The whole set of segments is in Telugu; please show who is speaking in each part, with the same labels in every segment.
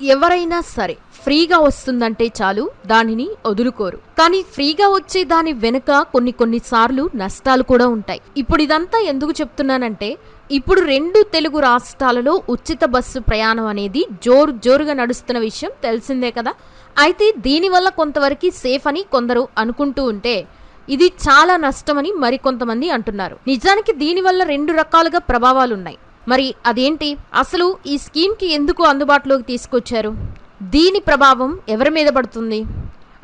Speaker 1: ఎవరైనా సరే ఫ్రీగా వస్తుందంటే చాలు దానిని వదులుకోరు. కానీ ఫ్రీగా వచ్చే దాని వెనుక కొన్ని కొన్ని సార్లు నష్టాలు కూడా ఉంటాయి. ఇప్పుడు ఇదంతా ఎందుకు చెప్తున్నానంటే ఇప్పుడు రెండు తెలుగు రాష్ట్రాలలో ఉచిత బస్సు ప్రయాణం అనేది జోరు జోరుగా నడుస్తున్న విషయం తెలిసిందే కదా. అయితే దీనివల్ల కొంతవరకు సేఫ్ అని కొందరు అనుకుంటూ ఉంటే ఇది చాలా నష్టమని మరికొంతమంది అంటున్నారు. నిజానికి దీనివల్ల రెండు రకాలుగా ప్రభావాలున్నాయి. మరి అదేంటి? అసలు ఈ స్కీమ్కి ఎందుకు అందుబాటులోకి తీసుకొచ్చారు? దీని ప్రభావం ఎవరి మీద పడుతుంది?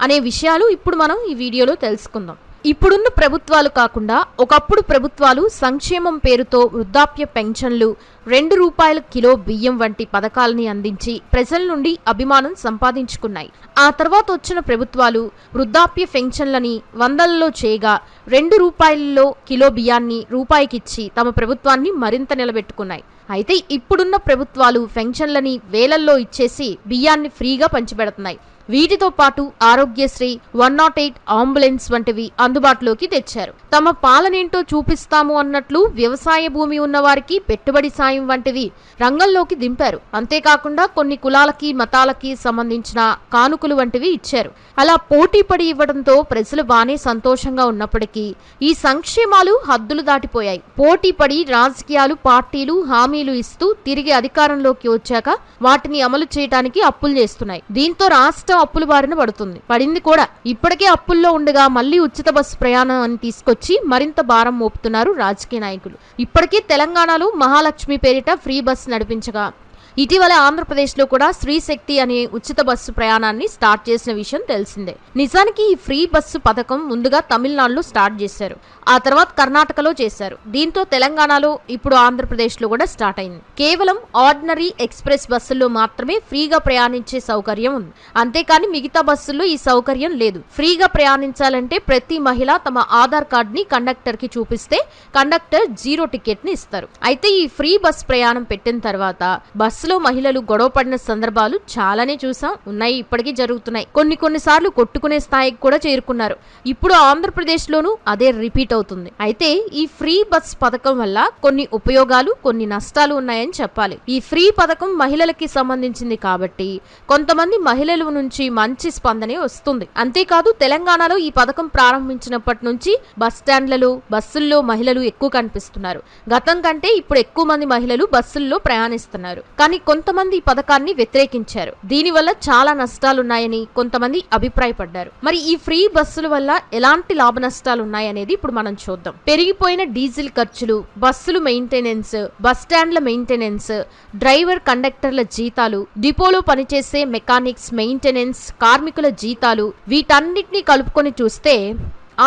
Speaker 1: అనే విషయాలు ఇప్పుడు మనం ఈ వీడియోలో తెలుసుకుందాం. ఇప్పుడున్న ప్రభుత్వాలు కాకుండా ఒకప్పుడు ప్రభుత్వాలు సంక్షేమం పేరుతో వృద్ధాప్య పెన్షన్లు రెండు రూపాయల కిలో బియ్యం వంటి పథకాలని అందించి ప్రజల నుండి అభిమానం సంపాదించుకున్నాయి. ఆ తర్వాత వచ్చిన ప్రభుత్వాలు వృద్ధాప్య పెన్షన్లని వందలలో చేయగా రెండు రూపాయలలో కిలో బియ్యాన్ని రూపాయికిచ్చి తమ ప్రభుత్వాన్ని మరింత నిలబెట్టుకున్నాయి. అయితే ఇప్పుడున్న ప్రభుత్వాలు పెన్షన్లని వేలల్లో ఇచ్చేసి బియ్యాన్ని ఫ్రీగా పంచిపెడుతున్నాయి. వీటితో పాటు Aarogyasri one nought eight ambulance వంటివి అందుబాటులోకి తెచ్చారు. తమ పాలనేంటో చూపిస్తాము అన్నట్లు వ్యవసాయ భూమి ఉన్న వారికి పెట్టుబడి సాయం వంటివి రంగంలోకి దింపారు. అంతేకాకుండా కొన్ని కులాలకి మతాలకి సంబంధించిన కానుకలు వంటివి ఇచ్చారు. అలా పోటీ పడి ఇవ్వడంతో ప్రజలు బానే సంతోషంగా ఉన్నప్పటికీ ఈ సంక్షేమాలు హద్దులు దాటిపోయాయి. పోటీ పడి రాజకీయాలు పార్టీలు హామీలు ఇస్తూ తిరిగి అధికారంలోకి వచ్చాక వాటిని అమలు చేయడానికి అప్పులు చేస్తున్నాయి. దీంతో రాష్ట్రం అప్పుల బారిన పడుతుంది. పడింది కూడా. ఇప్పటికే అప్పుల్లో ఉండగా మళ్ళీ ఉచిత బస్సు ప్రయాణం అని తీసుకొచ్చి మరింత భారం మోపుతున్నారు రాజకీయ నాయకులు. ఇప్పటికే తెలంగాణలో మహాలక్ష్మి పేరిట ఫ్రీ బస్ నడిపించగా ఇటీవల ఆంధ్రప్రదేశ్లో కూడా స్త్రీ శక్తి అనే ఉచిత బస్సు ప్రయాణాన్ని స్టార్ట్ చేసిన విషయం తెలిసిందే. నిజానికి ఈ ఫ్రీ బస్సు పథకం ముందుగా తమిళనాడులో స్టార్ట్ చేశారు. ఆ తర్వాత కర్ణాటకలో చేశారు. దీంతో తెలంగాణలో ఇప్పుడు ఆంధ్రప్రదేశ్లో కూడా స్టార్ట్ అయింది. కేవలం ఆర్డినరీ ఎక్స్ప్రెస్ బస్సుల్లో మాత్రమే ఫ్రీగా ప్రయాణించే సౌకర్యం ఉంది. అంతేకాని మిగతా బస్సుల్లో ఈ సౌకర్యం లేదు. ఫ్రీగా ప్రయాణించాలంటే ప్రతి మహిళ తమ ఆధార్ కార్డుని కండక్టర్కి చూపిస్తే కండక్టర్ జీరో టికెట్ని ఇస్తారు. అయితే ఈ ఫ్రీ బస్ ప్రయాణం పెట్టిన తర్వాత బస్ బస్సులో మహిళలు గొడవ పడిన సందర్భాలు చాలానే చూసాం. ఉన్నాయి ఇప్పటికీ జరుగుతున్నాయి. కొన్ని కొన్నిసార్లు కొట్టుకునే స్థాయికి కూడా చేరుకున్నారు. ఇప్పుడు ఆంధ్రప్రదేశ్లోనూ అదే రిపీట్ అవుతుంది. అయితే ఈ ఫ్రీ బస్ పథకం వల్ల కొన్ని ఉపయోగాలు కొన్ని నష్టాలు ఉన్నాయని చెప్పాలి. ఈ ఫ్రీ పథకం మహిళలకి సంబంధించింది కాబట్టి కొంతమంది మహిళల నుంచి మంచి స్పందనే వస్తుంది. అంతేకాదు తెలంగాణలో ఈ పథకం ప్రారంభించినప్పటి నుంచి బస్ స్టాండ్లలో బస్సుల్లో మహిళలు ఎక్కువ కనిపిస్తున్నారు. గతం కంటే ఇప్పుడు ఎక్కువ మంది మహిళలు బస్సుల్లో ప్రయాణిస్తున్నారు. కానీ కొంతమంది ఈ పథకాన్ని వ్యతిరేకించారు. దీనివల్ల చాలా నష్టాలున్నాయని కొంతమంది అభిప్రాయపడ్డారు. మరి ఈ ఫ్రీ బస్సుల వల్ల ఎలాంటి లాభ నష్టాలున్నాయనేది ఇప్పుడు మనం చూద్దాం. పెరిగిపోయిన డీజిల్ ఖర్చులు బస్సులు మెయింటెనెన్స్ బస్ స్టాండ్ల మెయింటెనెన్స్ డ్రైవర్ కండక్టర్ల జీతాలు డిపోలో పనిచేసే మెకానిక్స్ మెయింటెనెన్స్ కార్మికుల జీతాలు వీటన్నిటినీ కలుపుకొని చూస్తే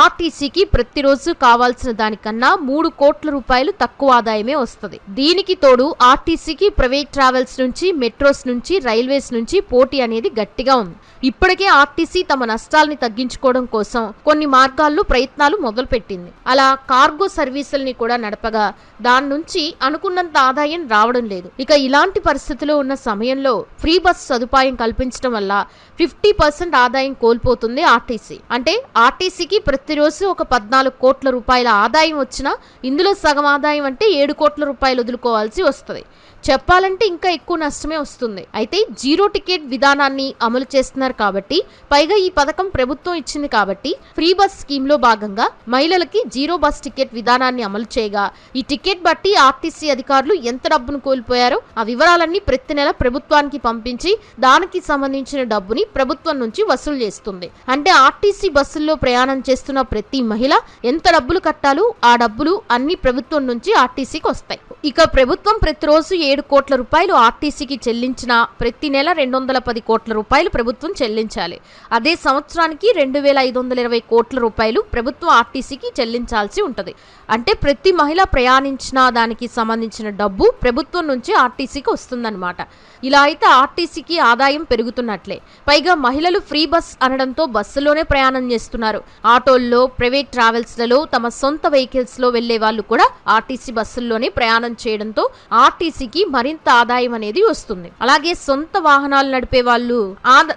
Speaker 1: ఆర్టీసీకి ప్రతిరోజు కావాల్సిన దానికన్నా మూడు కోట్ల రూపాయలు తక్కువ ఆదాయమే వస్తుంది. దీనికి తోడు ఆర్టీసీకి ప్రైవేట్ ట్రావెల్స్ నుంచి మెట్రోస్ నుంచి రైల్వేస్ నుంచి పోటీ అనేది గట్టిగా ఉంది. ఇప్పటికే ఆర్టీసీ తమ నష్టాల్ని తగ్గించుకోవడం కోసం కొన్ని మార్గాల్లో ప్రయత్నాలు మొదలుపెట్టింది. అలా కార్గో సర్వీసుల్ని కూడా నడపగా దాని నుంచి అనుకున్నంత ఆదాయం రావడం లేదు. ఇక ఇలాంటి పరిస్థితిలో ఉన్న సమయంలో ఫ్రీ బస్ సదుపాయం కల్పించడం వల్ల ఫిఫ్టీ పర్సెంట్ ఆదాయం కోల్పోతుంది ఆర్టీసీ. అంటే ఆర్టీసీకి ప్రతిరోజు ఒక పద్నాలుగు కోట్ల రూపాయల ఆదాయం వచ్చినా ఇందులో సగం ఆదాయం అంటే ఏడు కోట్ల రూపాయలు వదులుకోవాల్సి వస్తుంది. చెప్పాలంటే ఇంకా ఎక్కువ నష్టమే వస్తుంది. అయితే జీరో టికెట్ విధానాన్ని అమలు చేస్తున్నారు కాబట్టి పైగా ఈ పథకం ప్రభుత్వం ఇచ్చింది కాబట్టి ఫ్రీ బస్ స్కీమ్లో భాగంగా మహిళలకి జీరో బస్ టికెట్ విధానాన్ని అమలు చేయగా ఈ టికెట్ బట్టి ఆర్టీసీ అధికారులు ఎంత డబ్బును కోల్పోయారో ఆ వివరాలన్నీ ప్రతి నెల ప్రభుత్వానికి పంపించి దానికి సంబంధించిన డబ్బుని ప్రభుత్వం నుంచి వసూలు చేస్తుంది. అంటే ఆర్టీసీ బస్సుల్లో ప్రయాణం చేస్తున్న ప్రతి మహిళ ఎంత డబ్బులు కట్టాలో ఆ డబ్బులు అన్ని ప్రభుత్వం నుంచి ఆర్టీసీకి వస్తాయి. ఇక ప్రభుత్వం ప్రతిరోజు ఏడు కోట్ల రూపాయలు ఆర్టీసీకి చెల్లించిన ప్రతి నెల రెండు వందల పది కోట్ల రూపాయలు ప్రభుత్వం చెల్లించాలి. అదే సంవత్సరానికి రెండు వేల ఐదు వందల ఇరవై కోట్ల రూపాయలు ప్రభుత్వం ఆర్టీసీకి చెల్లించాల్సి ఉంటుంది. అంటే ప్రతి మహిళ ప్రయాణించిన దానికి సంబంధించిన డబ్బు ప్రభుత్వం నుంచి ఆర్టీసీకి వస్తుందన్నమాట. ఇలా అయితే ఆర్టీసీకి ఆదాయం పెరుగుతున్నట్లే. పైగా మహిళలు ఫ్రీ బస్ అనడంతో బస్సులోనే ప్రయాణం చేస్తున్నారు. ఆటో ఆటోల్లో ప్రైవేట్ ట్రావెల్స్లలో తమ సొంత వెహికల్స్లో వెళ్ళే వాళ్ళు కూడా ఆర్టీసీ బస్సుల్లోనే ప్రయాణం చేయడంతో ఆర్టీసీకి మరింత ఆదాయం అనేది వస్తుంది. అలాగే సొంత వాహనాలు నడిపే వాళ్ళు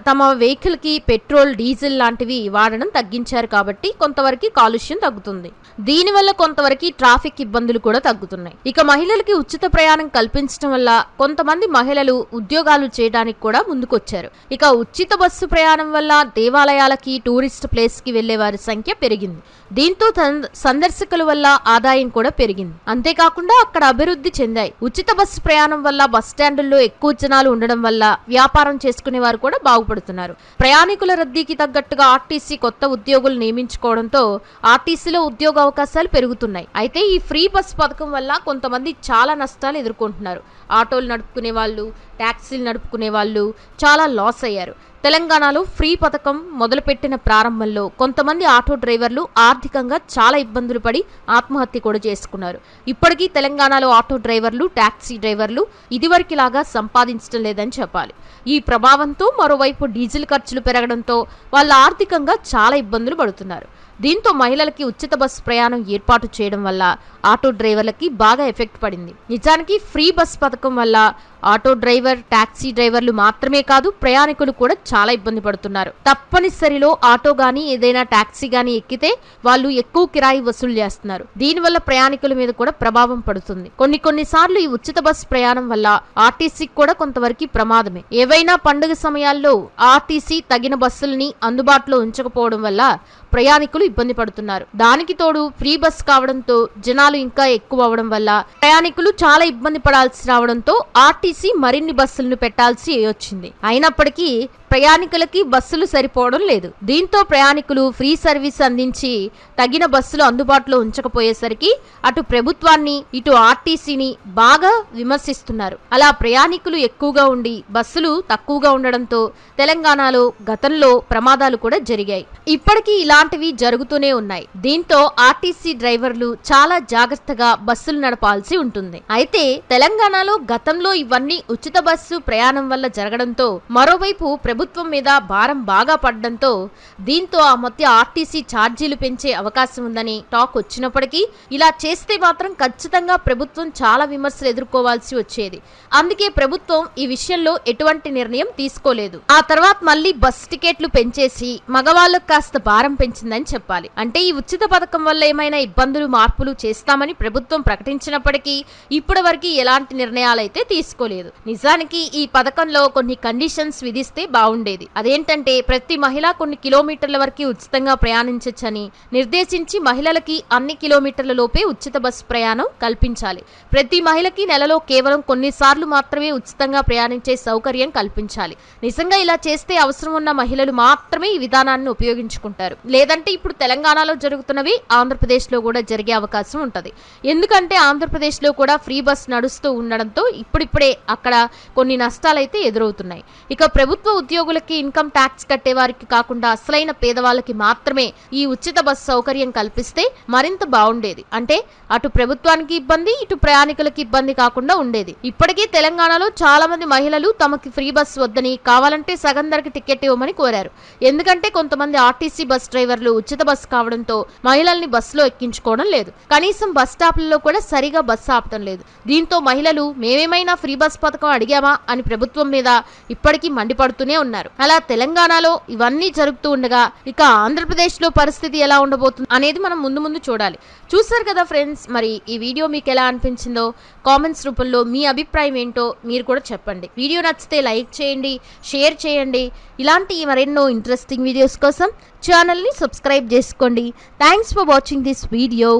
Speaker 1: తమ వెహికల్కి పెట్రోల్ డీజిల్ లాంటివి వాడడం తగ్గించారు కాబట్టి కొంతవరకు కాలుష్యం తగ్గుతుంది. దీనివల్ల కొంతవరకు ట్రాఫిక్ ఇబ్బందులు కూడా తగ్గుతున్నాయి. ఇక మహిళలకి ఉచిత ప్రయాణం కల్పించడం వల్ల కొంతమంది మహిళలు ఉద్యోగాలు చేయడానికి కూడా ముందుకొచ్చారు. ఇక ఉచిత బస్సు ప్రయాణం వల్ల దేవాలయాలకి టూరిస్ట్ ప్లేస్కి వెళ్ళే వారి సంఖ్య పెరిగింది. దీంతో సందర్శకుల వల్ల ఆదాయం కూడా పెరిగింది. అంతేకాకుండా అక్కడ అభివృద్ధి చెందాయి. ఉచిత బస్సు ప్రయాణం వల్ల బస్ స్టాండుల్లో ఎక్కువ జనాలు ఉండడం వల్ల వ్యాపారం చేసుకునే వారు కూడా బాగుపడుతున్నారు. ప్రయాణికుల రద్దీకి తగ్గట్టుగా ఆర్టీసీ కొత్త ఉద్యోగులు నియమించుకోవడంతో ఆర్టీసీలో ఉద్యోగ అవకాశాలు పెరుగుతున్నాయి. అయితే ఈ ఫ్రీ బస్ పథకం వల్ల కొంతమంది చాలా నష్టాలు ఎదుర్కొంటున్నారు. ఆటోలు నడుపుకునే వాళ్ళు ట్యాక్సీలు నడుపుకునే వాళ్ళు చాలా లాస్ అయ్యారు. తెలంగాణలో ఫ్రీ పథకం మొదలుపెట్టిన ప్రారంభంలో కొంతమంది ఆటో డ్రైవర్లు ఆర్థికంగా చాలా ఇబ్బందులు పడి ఆత్మహత్య కూడా చేసుకున్నారు. ఇప్పటికీ తెలంగాణలో ఆటో డ్రైవర్లు టాక్సీ డ్రైవర్లు ఇదివరకిలాగా సంపాదించడం లేదని చెప్పాలి. ఈ ప్రభావంతో మరోవైపు డీజిల్ ఖర్చులు పెరగడంతో వాళ్ళు ఆర్థికంగా చాలా ఇబ్బందులు పడుతున్నారు. దీంతో మహిళలకి ఉచిత బస్సు ప్రయాణం ఏర్పాటు చేయడం వల్ల ఆటో డ్రైవర్లకి బాగా ఎఫెక్ట్ పడింది. నిజానికి ఫ్రీ బస్ పథకం వల్ల ఆటో డ్రైవర్ ట్యాక్సీ డ్రైవర్లు మాత్రమే కాదు ప్రయాణికులు కూడా చాలా ఇబ్బంది పడుతున్నారు. తప్పనిసరిలో ఆటో గాని ఏదైనా టాక్సీ గాని ఎక్కితే వాళ్ళు ఎక్కువ కిరాయి వసూలు చేస్తున్నారు. దీనివల్ల ప్రయాణికుల మీద కూడా ప్రభావం పడుతుంది. కొన్ని కొన్నిసార్లు ఈ ఉచిత బస్సు ప్రయాణం వల్ల ఆర్టీసీకి కూడా కొంతవరకు ప్రమాదమే. ఏవైనా పండుగ సమయాల్లో ఆర్టీసీ తగిన బస్సుల్ని అందుబాటులో ఉంచకపోవడం వల్ల ప్రయాణికులు ఇబ్బంది పడుతున్నారు. దానికి తోడు ఫ్రీ బస్ కావడంతో జనాలు ఇంకా ఎక్కువ అవడం వల్ల ప్రయాణికులు చాలా ఇబ్బంది పడాల్సి రావడంతో ఆర్టీసీ మరిన్ని బస్సులను పెట్టాల్సి వచ్చింది. అయినప్పటికీ ప్రయాణికులకి బస్సులు సరిపోవడం లేదు. దీంతో ప్రయాణికులు ఫ్రీ సర్వీస్ అందించి తగిన బస్సులు అందుబాటులో ఉంచకపోయేసరికి అటు ప్రభుత్వాన్ని ఇటు ఆర్టీసీని బాగా విమర్శిస్తున్నారు. అలా ప్రయాణికులు ఎక్కువగా ఉండి బస్సులు తక్కువగా ఉండడంతో తెలంగాణలో గతంలో ప్రమాదాలు కూడా జరిగాయి. ఇప్పటికీ ఇలాంటివి జరుగుతూనే ఉన్నాయి. దీంతో ఆర్టీసీ డ్రైవర్లు చాలా జాగ్రత్తగా బస్సులు నడపాల్సి ఉంటుంది. అయితే తెలంగాణలో గతంలో ఇవన్నీ ఉచిత బస్సు ప్రయాణం వల్ల జరగడంతో మరోవైపు ప్రభుత్వం మీద భారం బాగా పడడంతో దీంతో ఆ మధ్య ఆర్టీసీ ఛార్జీలు పెంచే అవకాశం ఉందని టాక్ వచ్చినప్పటికీ ఇలా చేస్తే మాత్రం ఖచ్చితంగా ప్రభుత్వం చాలా విమర్శలు ఎదుర్కోవాల్సి వచ్చేది. అందుకే ప్రభుత్వం ఈ విషయంలో ఎటువంటి నిర్ణయం తీసుకోలేదు. ఆ తర్వాత మళ్ళీ బస్ టికెట్లు పెంచేసి మగవాళ్ళకు కాస్త భారం పెంచిందని చెప్పాలి. అంటే ఈ ఉచిత పథకం వల్ల ఏమైనా ఇబ్బందులు మార్పులు చేస్తామని ప్రభుత్వం ప్రకటించినప్పటికీ ఇప్పటి వరకు ఎలాంటి నిర్ణయాలు అయితే తీసుకోలేదు. నిజానికి ఈ పథకంలో కొన్ని కండిషన్స్ విధిస్తే బాగుండేది. అదేంటంటే ప్రతి మహిళ కొన్ని కిలోమీటర్ల వరకు ఉచితంగా ప్రయాణించొచ్చని నిర్దేశించి మహిళలకి అన్ని కిలోమీటర్ల లోపే ఉచిత బస్సు ప్రయాణం కల్పించాలి. ప్రతి మహిళకి నెలలో కేవలం కొన్నిసార్లు మాత్రమే ఉచితంగా ప్రయాణించే సౌకర్యం కల్పించాలి. నిజంగా ఇలా చేస్తే అవసరం ఉన్న మహిళలు మాత్రమే ఈ విధానాన్ని ఉపయోగించుకుంటారు. లేదంటే ఇప్పుడు తెలంగాణలో జరుగుతున్నవి ఆంధ్రప్రదేశ్లో కూడా జరిగే అవకాశం ఉంటుంది. ఎందుకంటే ఆంధ్రప్రదేశ్లో కూడా ఫ్రీ బస్ నడుస్తూ ఉండడంతో ఇప్పుడిప్పుడే అక్కడ కొన్ని నష్టాలైతే ఎదురవుతున్నాయి. ఇక ప్రభుత్వ ఉద్యోగులకి ఇన్కమ్ ట్యాక్స్ కట్టేవారికి కాకుండా అసలైన పేదవాళ్ళకి మాత్రమే ఈ ఉచిత బస్ సౌకర్యం కల్పిస్తే మరింత బాగుండేది అంటే అటు ప్రభుత్వానికి ఇబ్బంది ఇటు ప్రయాణికులకి ఇబ్బంది కాకుండా ఉండేది. ఇప్పటికే తెలంగాణలో చాలా మంది మహిళలు తమకి ఫ్రీ బస్ వద్దని కావాలంటే సగం ధరకి టికెట్ ఇవ్వమని కోరారు. ఎందుకంటే కొంతమంది ఆర్టీసీ బస్ డ్రైవర్లు ఉచిత బస్ కావడంతో మహిళల్ని బస్సులో ఎక్కించుకోవడం లేదు. కనీసం బస్ స్టాప్లలో కూడా సరిగా బస్సు ఆపటం లేదు. దీంతో మహిళలు మేమేమైనా ఫ్రీ బస్ పథకం అడిగామా అని ప్రభుత్వం మీద ఇప్పటికీ మండిపడుతూనే ఉన్నారు. అలా తెలంగాణలో ఇవన్నీ జరుగుతూ ఉండగా ఇక ఆంధ్రప్రదేశ్లో పరిస్థితి ఎలా ఉండబోతుంది అనేది మనం ముందు ముందు చూడాలి. చూసారు కదా ఫ్రెండ్స్ మరి ఈ వీడియో మీకు ఎలా అనిపించిందో? కామెంట్స్ రూపంలో మీ అభిప్రాయం ఏంటో మీరు కూడా చెప్పండి. వీడియో నచ్చితే లైక్ చేయండి షేర్ చేయండి. ఇలాంటి మరెన్నో ఇంట్రెస్టింగ్ వీడియోస్ కోసం ఛానల్ని సబ్స్క్రైబ్ చేసుకోండి. Thanks for watching this video.